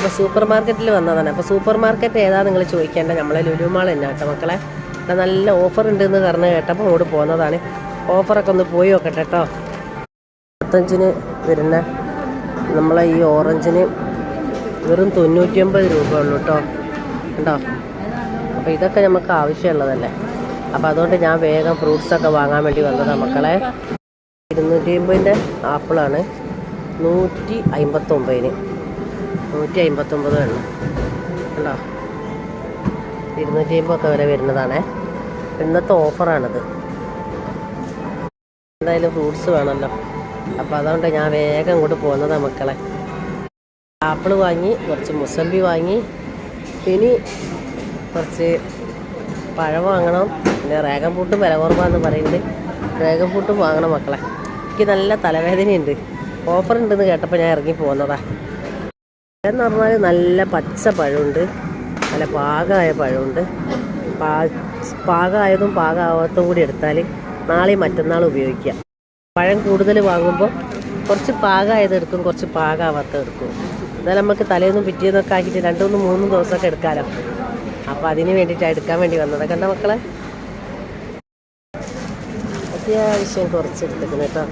അപ്പോൾ സൂപ്പർ മാർക്കറ്റിൽ വന്നതാണ്. അപ്പോൾ സൂപ്പർ മാർക്കറ്റ് ഏതാ നിങ്ങൾ ചോദിക്കേണ്ട നമ്മളെ ലുലുമാൾ തന്നെ കേട്ടോ മക്കളെ. നല്ല ഓഫർ ഉണ്ട് എന്ന് പറഞ്ഞ് കേട്ടപ്പോൾ അങ്ങോട്ട് പോകുന്നതാണ് ഓഫറൊക്കെ ഒന്ന് പോയി നോക്കട്ടെ കേട്ടോ. മുപ്പത്തഞ്ചിന് വരുന്ന നമ്മളെ ഈ ഓറഞ്ചിന് വെറും തൊണ്ണൂറ്റിയൊമ്പത് രൂപ ഉള്ളൂ കേട്ടോ. ഉണ്ടോ അപ്പോൾ ഇതൊക്കെ നമുക്ക് ആവശ്യമുള്ളതല്ലേ. അപ്പോൾ അതുകൊണ്ട് ഞാൻ വേഗം ഫ്രൂട്ട്സൊക്കെ വാങ്ങാൻ വേണ്ടി വന്നതാണ് മക്കളെ. ഇരുന്നൂറ്റി അമ്പതിന്റെ ആപ്പിളാണ്. നൂറ്റി അമ്പത്തൊമ്പതിന് നൂറ്റി അമ്പത്തൊമ്പത് എണ്ണം കണ്ടോ? ഇരുന്നൂറ്റി അമ്പതൊക്കെ വരെ വരുന്നതാണേ. ഇന്നത്തെ ഓഫറാണിത്. എന്തായാലും ഫ്രൂട്ട്സ് വേണമല്ലോ. അപ്പോൾ അതുകൊണ്ട് ഞാൻ വേഗം ഇങ്ങോട്ട് പോകുന്നതാണ് മക്കളെ. ആപ്പിൾ വാങ്ങി കുറച്ച് മുസമ്പി വാങ്ങി. ഇനി കുറച്ച് പഴം വാങ്ങണം. പിന്നെ റേഗൻ പൂട്ടും വില കുറവാന്ന് പറയുന്നുണ്ട്. റേഗൻ പൂട്ടും വാങ്ങണം മക്കളെ. എനിക്ക് നല്ല തലവേദനയുണ്ട്. ഓഫർ ഉണ്ടെന്ന് കേട്ടപ്പോൾ ഞാൻ ഇറങ്ങി പോകുന്നതാ. എന്ന് പറഞ്ഞാൽ നല്ല പച്ച പഴമുണ്ട്. നല്ല പാകമായ പഴമുണ്ട്. പാകമായതും പാകമാവാത്തതും കൂടി എടുത്താൽ നാളെ മറ്റന്നാൾ ഉപയോഗിക്കാം. പഴം കൂടുതൽ വാങ്ങുമ്പോൾ കുറച്ച് പാകമായത് എടുക്കും കുറച്ച് പാകമാവാത്തത് എടുക്കും. എന്നാലും നമുക്ക് തലേന്നും പിറ്റേന്നൊക്കെ ആക്കിയിട്ട് രണ്ടുമൂന്ന് മൂന്നും ദിവസമൊക്കെ എടുക്കാമല്ലോ അപ്പോൾ അതിന് വേണ്ടിയിട്ടാണ് എടുക്കാൻ വേണ്ടി വന്നത്. കണ്ട മക്കളെ? അത്യാവശ്യം കുറച്ച് എടുത്തിരുന്നു കേട്ടോ.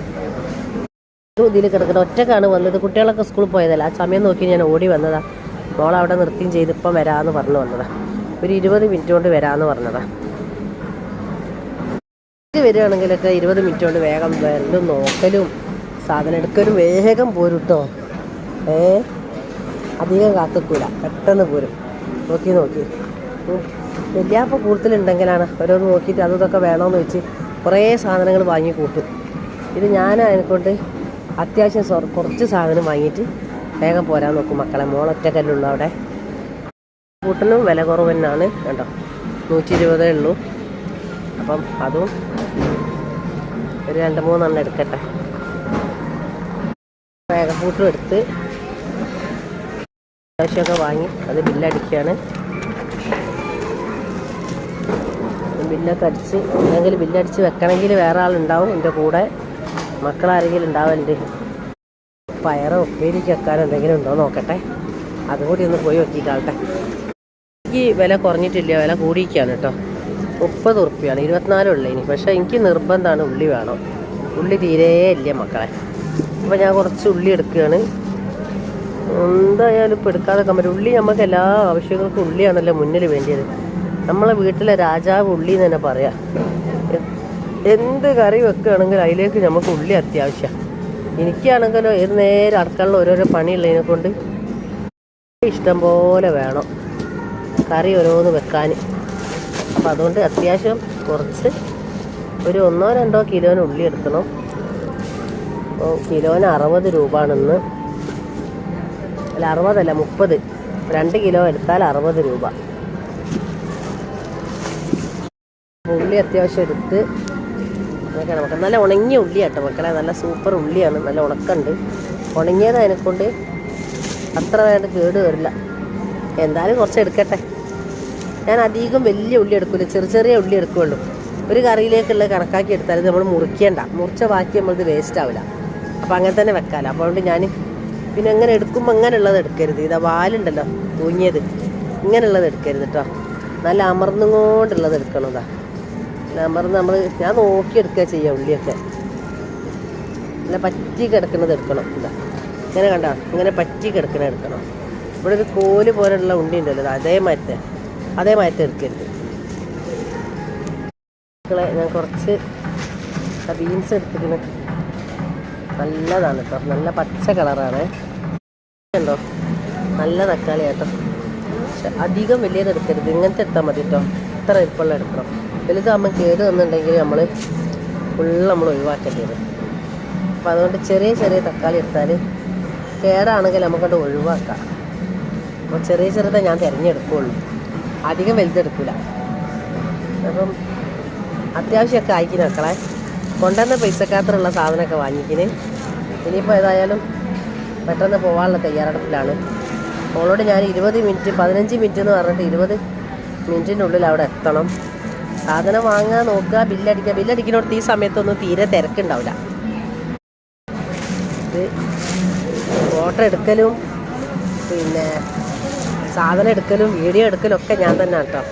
ഇതിൽ കിടക്കുന്ന ഒറ്റക്കാണ് വന്നത്. കുട്ടികളൊക്കെ സ്കൂളിൽ പോയതല്ല. ആ സമയം നോക്കി ഞാൻ ഓടി വന്നതാ. മോൾ അവിടെ നിർത്തിയും ചെയ്ത് ഇപ്പം വരാമെന്ന് പറഞ്ഞു വന്നതാ. ഒരു ഇരുപത് മിനിറ്റ് കൊണ്ട് വരാമെന്ന് പറഞ്ഞതാ. ഇത് വരികയാണെങ്കിലൊക്കെ ഇരുപത് മിനിറ്റ് കൊണ്ട് വേഗം വരലും നോക്കലും സാധനം എടുക്കലും വേഗം പോരും കേട്ടോ ഏ? അധികം കാത്തുക്കൂല. പെട്ടെന്ന് പോരും. നോക്കി നോക്കി. വല്യാപ്പ കൂടുതലുണ്ടെങ്കിലാണ് ഓരോന്ന് നോക്കിയിട്ട് അതും ഇതൊക്കെ വേണമെന്ന് വെച്ച് കുറേ സാധനങ്ങൾ വാങ്ങി കൂട്ടും. ഇത് ഞാൻ അതിനെക്കൊണ്ട് അത്യാവശ്യം സോ കുറച്ച് സാധനം വാങ്ങിയിട്ട് വേഗം പോരാൻ നോക്കും മക്കളെ. മോളൊറ്റക്കല്ലുള്ളൂ അവിടെ. കൂട്ടിനും വില കുറവ് തന്നെയാണ് കേട്ടോ. നൂറ്റി ഇരുപതേ ഉള്ളൂ. അപ്പം അതും ഒരു രണ്ട് മൂന്നെണ്ണം എടുക്കട്ടെ. വേഗപ്പൂട്ടും എടുത്ത് അത്യാവശ്യമൊക്കെ വാങ്ങി അത് ബില്ലടിക്കുകയാണ്. ബില്ലൊക്കെ അടിച്ച് അല്ലെങ്കിൽ ബില്ലടിച്ച് വെക്കണമെങ്കിൽ വേറെ ആളുണ്ടാവും എന്റെ കൂടെ. മക്കളാരെങ്കിലും ഉണ്ടാവലുണ്ട്. പയറോ ഉപ്പേരിക്ക് വെക്കാൻ എന്തെങ്കിലും ഉണ്ടോ നോക്കട്ടെ. അതുകൂടി ഒന്ന് പോയി നോക്കിക്കാളട്ടെ എനിക്ക് വില കുറഞ്ഞിട്ടില്ല വില കൂടിയിരിക്കുകയാണ് കേട്ടോ. മുപ്പത് ഉറുപ്പ്യാണ് ഇരുപത്തിനാല് ഇനി. പക്ഷേ എനിക്ക് നിർബന്ധമാണ് ഉള്ളി വേണം. ഉള്ളി തീരേ ഇല്ല മക്കളെ. അപ്പോൾ ഞാൻ കുറച്ച് ഉള്ളി എടുക്കുകയാണ്. എന്തായാലും ഇപ്പോൾ എടുക്കാതെ പറ്റും. ഉള്ളി നമുക്ക് എല്ലാ ആവശ്യങ്ങൾക്കും ഉള്ളിയാണല്ലോ മുന്നിൽ വേണ്ടിയത്. നമ്മളെ വീട്ടിലെ രാജാവ് ഉള്ളി എന്ന് തന്നെ പറയാം. എന്ത് കറി വെക്കുകയാണെങ്കിൽ അതിലേക്ക് നമുക്ക് ഉള്ളി അത്യാവശ്യം. എനിക്കാണെങ്കിൽ ഏത് നേരെ അടുക്കളയിൽ ഓരോരോ പണിയുള്ളതിനെ കൊണ്ട് ഇഷ്ടം പോലെ വേണം കറി ഓരോന്ന് വെക്കാൻ. അപ്പം അതുകൊണ്ട് അത്യാവശ്യം കുറച്ച് ഒരു ഒന്നോ രണ്ടോ കിലോന് ഉള്ളി എടുക്കണം. അപ്പോൾ കിലോന് അറുപത് രൂപ ആണെന്ന് അല്ല അറുപതല്ല മുപ്പത്. രണ്ട് കിലോ എടുത്താൽ അറുപത് രൂപ. ഉള്ളി അത്യാവശ്യം എടുത്ത് അതൊക്കെ നമുക്ക് നല്ല ഉണങ്ങിയ ഉള്ളിയാട്ടോ മക്കളെ. നല്ല സൂപ്പർ ഉള്ളിയാണ്. നല്ല ഉണക്കമുണ്ട് ഉണങ്ങിയത് അതിനെക്കൊണ്ട് അത്ര വേണ്ട കേട് വരില്ല. എന്തായാലും കുറച്ച് എടുക്കട്ടെ. ഞാൻ അധികം വലിയ ഉള്ളി എടുക്കില്ല ചെറിയ ചെറിയ ഉള്ളി എടുക്കുകയുള്ളൂ ഒരു കറിയിലേക്കുള്ള കണക്കാക്കി എടുത്താൽ നമ്മൾ മുറിക്കേണ്ട. മുറിച്ച ബാക്കി നമ്മളത് വേസ്റ്റ് ആവില്ല അപ്പോൾ അങ്ങനെ തന്നെ വെക്കാമല്ലോ അപ്പോൾ അതുകൊണ്ട് ഞാൻ പിന്നെ എങ്ങനെ എടുക്കുമ്പോൾ അങ്ങനെയുള്ളത് എടുക്കരുത്. ഇതാ വാലുണ്ടല്ലോ തൂങ്ങിയത്. ഇങ്ങനെയുള്ളത് എടുക്കരുത് കേട്ടോ നല്ല അമർന്നുകൊണ്ടുള്ളത് എടുക്കണം എടുക്കണതാ അമർന്ന് നമ്മൾ ഞാൻ നോക്കിയെടുക്കുക ചെയ്യുക ഉള്ളിയൊക്കെ. നല്ല പറ്റി കിടക്കുന്നത് എടുക്കണം ഇതാ. ഇങ്ങനെ കണ്ട ഇങ്ങനെ പറ്റി കിടക്കണ എടുക്കണം. ഇവിടെ ഒരു കോൽ പോലുള്ള ഉണ്ടി ഉണ്ടല്ലോ അതേ മരത്തെ അതേ മരത്തെ എടുക്കരുത്. മക്കളെ ഞാൻ കുറച്ച് ബീൻസ് എടുത്തിരുന്നു നല്ലതാണ് കേട്ടോ നല്ല പച്ച കളറാണ്. ഉണ്ടോ നല്ല തക്കാളി കേട്ടോ പക്ഷെ അധികം വലിയത് എടുക്കരുത് ഇങ്ങനത്തെ എടുത്താൽ മതി കേട്ടോ ഇത്ര ഇരിപ്പുള്ള എടുക്കണം. വലുതാകുമ്പോൾ കേട് വന്നിട്ടുണ്ടെങ്കിൽ നമ്മൾ ഫുള്ള് നമ്മൾ ഒഴിവാക്കേണ്ടി വരും. അപ്പോൾ അതുകൊണ്ട് ചെറിയ ചെറിയ തക്കാളി എടുത്താൽ കേടാണെങ്കിൽ നമുക്കത് ഒഴിവാക്കാം. അപ്പോൾ ചെറിയ ചെറുതേ ഞാൻ തിരഞ്ഞെടുക്കുകയുള്ളൂ അധികം വലുതെടുക്കില്ല അപ്പം അത്യാവശ്യമൊക്കെ അയക്കുന്ന മക്കളെ കൊണ്ടുവന്ന പൈസക്കാത്തുള്ള സാധനമൊക്കെ വാങ്ങിക്കിന്. ഇനിയിപ്പോൾ ഏതായാലും പെട്ടെന്ന് പോകാനുള്ള തയ്യാറെടുപ്പിലാണ്. അവളോട് ഞാൻ ഇരുപത് മിനിറ്റ് പതിനഞ്ച് മിനിറ്റ് എന്ന് പറഞ്ഞിട്ട് ഇരുപത് മിനിറ്റിനുള്ളിൽ അവിടെ എത്തണം. സാധനം വാങ്ങാൻ നോക്കുക ബില്ലടിക്കുക ബില്ലടിക്കുന്നിടത്ത് ഈ സമയത്തൊന്നും തീരെ തിരക്കുണ്ടാവില്ല. ഇത് ഫോട്ടോ എടുക്കലും പിന്നെ സാധനം എടുക്കലും വീഡിയോ എടുക്കലും ഒക്കെ ഞാൻ തന്നെ കേട്ടോ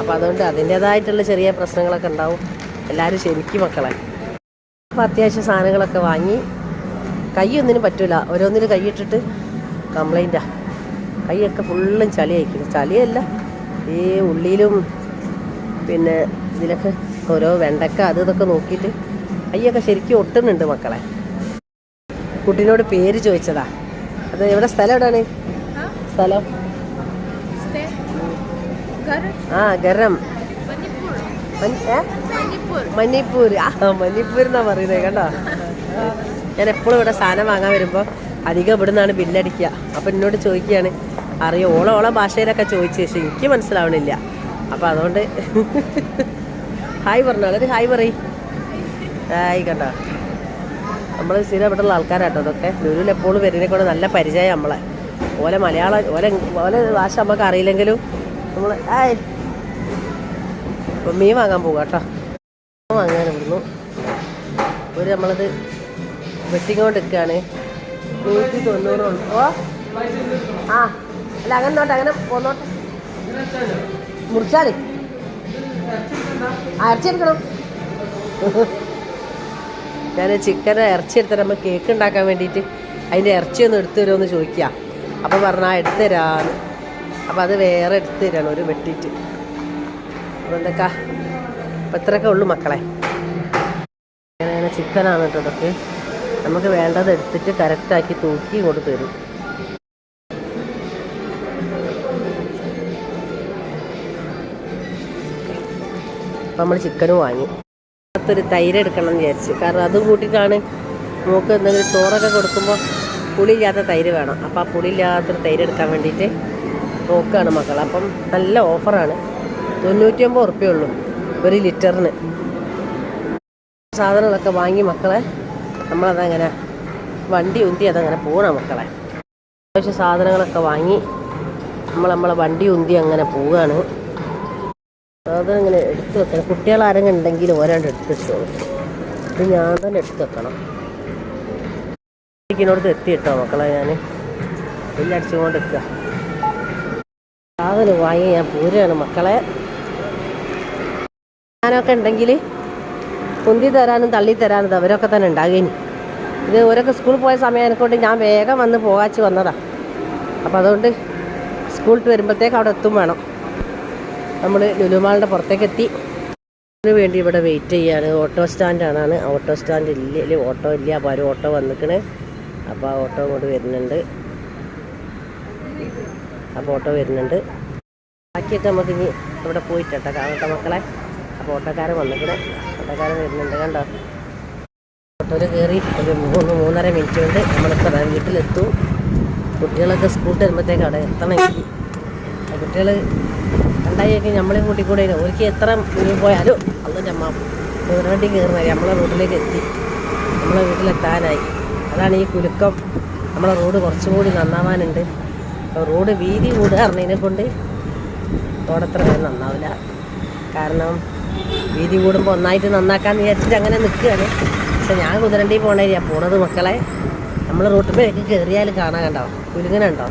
അപ്പോൾ അതുകൊണ്ട് അതിന്റേതായിട്ടുള്ള ചെറിയ പ്രശ്നങ്ങളൊക്കെ ഉണ്ടാവും. എല്ലാവരും ശരിക്കും മക്കളെ. അപ്പോൾ അത്യാവശ്യം സാധനങ്ങളൊക്കെ വാങ്ങി. കൈ ഒന്നിനും പറ്റില്ല ഓരോന്നിന് കൈയിട്ടിട്ട് കംപ്ലൈന്റാണ് കൈയൊക്കെ ഫുള്ളും ചളി അയക്കുന്നു ചളിയല്ല. ഈ ഉള്ളിയിലും പിന്നെ ഇതിലൊക്കെ ഓരോ വെണ്ടക്ക അത് ഇതൊക്കെ നോക്കിയിട്ട് അയ്യൊക്കെ ശരിക്കും ഒട്ടുന്നുണ്ട് മക്കളെ. കുട്ടീനോട് പേര് ചോദിച്ചതാ. അത് എവിടെ സ്ഥലം എവിടെയാണ് സ്ഥലം. ആ ഗരം. മണിപ്പൂർ ആ മഞ്ഞിപ്പൂർ എന്നാ പറയുന്നത് കേട്ടോ? ഞാൻ എപ്പോഴും ഇവിടെ സാധനം വാങ്ങാൻ വരുമ്പോൾ അധികം ഇവിടെ നിന്നാണ് ബില്ലടിക്കുക. അപ്പം എന്നോട് ചോദിക്കുകയാണ് അറിയോ ഓളോളം ഓള ഭാഷയിലൊക്കെ ചോദിച്ചു പക്ഷെ എനിക്ക് മനസ്സിലാവണില്ല. അപ്പം അതുകൊണ്ട് ഹായ് പറഞ്ഞോ ഒരു ഹായ് പറയ്. ഹായ് കണ്ടോ? നമ്മൾ സ്ഥിരം ഇവിടെയുള്ള ആൾക്കാരാട്ടോ അതൊക്കെ ലുലുവിൽ എപ്പോഴും വരുന്നതിനെ കൊണ്ട് നല്ല പരിചയം നമ്മളെ. ഓലെ മലയാളം ഓലെ ഓലെ ഭാഷ നമുക്ക് അറിയില്ലെങ്കിലും നമ്മൾ ഹായ്. മീൻ വാങ്ങാൻ പോകുക കേട്ടോ. വാങ്ങാൻ ഇവിടുന്നു ഒരു നമ്മളത് വെട്ടിക്കൊണ്ട് നിൽക്കുകയാണ് നൂറ്റി തൊണ്ണൂറ് ഓ? ആ അല്ല അങ്ങനെ നോട്ടെ അങ്ങനെ പോന്നോട്ടെ. മുറിച്ചാലേ. അരച്ചെടുക്കണം ഞാൻ ചിക്കൻ ഇറച്ചി എടുത്തിട്ട് നമ്മൾ കേക്ക് ഉണ്ടാക്കാൻ വേണ്ടിയിട്ട് അതിന്റെ ഇറച്ചി ഒന്ന് എടുത്തു തരുമോ എന്ന് ചോദിക്കുക അപ്പോൾ പറഞ്ഞാൽ എടുത്തു തരാമെന്ന് അപ്പോൾ അത് വേറെ എടുത്തു തരാണ് ഒരു വെട്ടിയിട്ട്. അതെന്തൊക്കെ അപ്പം ഇത്രയൊക്കെ ഉള്ളു മക്കളെ. അങ്ങനെ ചിക്കനാണ് കേട്ടോ ഇതൊക്കെ. നമുക്ക് വേണ്ടത് എടുത്തിട്ട് കറക്റ്റാക്കി തൂക്കി ഇങ്ങോട്ട് തരും. നമ്മൾ ചിക്കനും വാങ്ങി. അടുത്തൊരു തൈര് എടുക്കണം എന്ന് വിചാരിച്ചു. കാരണം അതും കൂട്ടിയിട്ടാണ് നമുക്ക് എന്തെങ്കിലും ചോറൊക്കെ കൊടുക്കുമ്പോൾ പുളിയില്ലാത്ത തൈര് വേണം. അപ്പോൾ ആ പുളിയില്ലാത്തൊരു തൈര് എടുക്കാൻ വേണ്ടിയിട്ട് നോക്കുകയാണ് മക്കൾ അപ്പം നല്ല ഓഫറാണ്. തൊണ്ണൂറ്റി ഒമ്പത് ഒരു ലിറ്ററിന്. സാധനങ്ങളൊക്കെ വാങ്ങി മക്കളെ നമ്മളതങ്ങനെ വണ്ടി ഉന്തി അതങ്ങനെ പോകണം മക്കളെ. അത്യാവശ്യം സാധനങ്ങളൊക്കെ വാങ്ങി നമ്മൾ നമ്മളെ വണ്ടി ഉന്തി അങ്ങനെ പോവുകയാണ് അതങ്ങനെ എടുത്ത് വെക്കണം. കുട്ടികൾ ആരെങ്കിലും ഉണ്ടെങ്കിൽ ഓരാണ്ട് എടുത്ത് വെച്ചോളൂ. ഇത് ഞാൻ തന്നെ എടുത്ത് വെക്കണം. ഇതിനോടത്ത് എത്തി കേട്ടോ മക്കളെ ഞാൻ എല്ലാം അടിച്ചുകൊണ്ട് നിൽക്കുക. സാധനം വാങ്ങി ഞാൻ പൂരാണ് മക്കളെ. ഞാനൊക്കെ ഉണ്ടെങ്കിൽ കുന്തി തരാനും തള്ളി തരാനും അവരൊക്കെ തന്നെ ഉണ്ടാകേനി. ഇത് ഓരൊക്കെ സ്കൂളിൽ പോയ സമയം കൊണ്ട് ഞാൻ വേഗം വന്ന് പോകാച്ച് വന്നതാണ് അപ്പോൾ അതുകൊണ്ട് സ്കൂളിൽ വരുമ്പോഴത്തേക്ക് അവിടെ എത്തും വേണം. നമ്മൾ ലുലുമാളിന്റെ പുറത്തേക്ക് എത്തി അതിന് വേണ്ടി ഇവിടെ വെയിറ്റ് ചെയ്യാണ്. ഓട്ടോ സ്റ്റാൻഡാണ് ഓട്ടോ സ്റ്റാൻഡ് ഇല്ല ഓട്ടോ ഇല്ല. അപ്പോൾ ഒരു ഓട്ടോ വന്നിക്കണ്. അപ്പോൾ ആ ഓട്ടോ കൊണ്ട് വരുന്നുണ്ട്. അപ്പോൾ ഓട്ടോ വരുന്നുണ്ട്. ബാക്കിയൊക്കെ നമുക്ക് ഇനി ഇവിടെ പോയിട്ടോ കാണട്ടെ മക്കളെ. അപ്പോൾ ഓട്ടോക്കാരൻ വന്നിക്കണ്. ഓട്ടോക്കാരൻ വരുന്നുണ്ട് കണ്ടോ? ഓട്ടോയിൽ കയറി ഒരു മൂന്ന് മൂന്നര മിനിറ്റ് കൊണ്ട് നമ്മളിപ്പോൾ വീട്ടിലെത്തും. കുട്ടികളൊക്കെ സ്കൂട്ടി വരുമ്പോഴത്തേക്ക് എത്തണമെങ്കിൽ കുട്ടികൾ രണ്ടായിരത്തി നമ്മളെ കൂട്ടിക്കൂടെ ഒരിക്കൽ എത്ര മുന്നിൽ പോയാലും അന്ന് ചമ്മ കയറി കയറുന്നത്. നമ്മളെ റോഡിലേക്ക് എത്തി. നമ്മളെ വീട്ടിലെത്താനായി അതാണ് ഈ കുലുക്കം. നമ്മളെ റോഡ് കുറച്ചും കൂടി നന്നാവാനുണ്ട്. റോഡ് വീതി കൂടുക പറഞ്ഞതിനെ കൊണ്ട് റോഡത്ര വേറെ നന്നാവില്ല. കാരണം വീതി കൂടുമ്പോൾ ഒന്നായിട്ട് നന്നാക്കാമെന്ന് വിചാരിച്ചിട്ട് അങ്ങനെ നിൽക്കുകയാണ്. പക്ഷെ ഞാൻ കുതിരണ്ടി പോണേരിയാ പോണത് മക്കളെ. നമ്മൾ റോട്ടിലേക്ക് കയറിയാൽ കാണാൻ കണ്ടോ? കുലുങ്ങനുണ്ടോ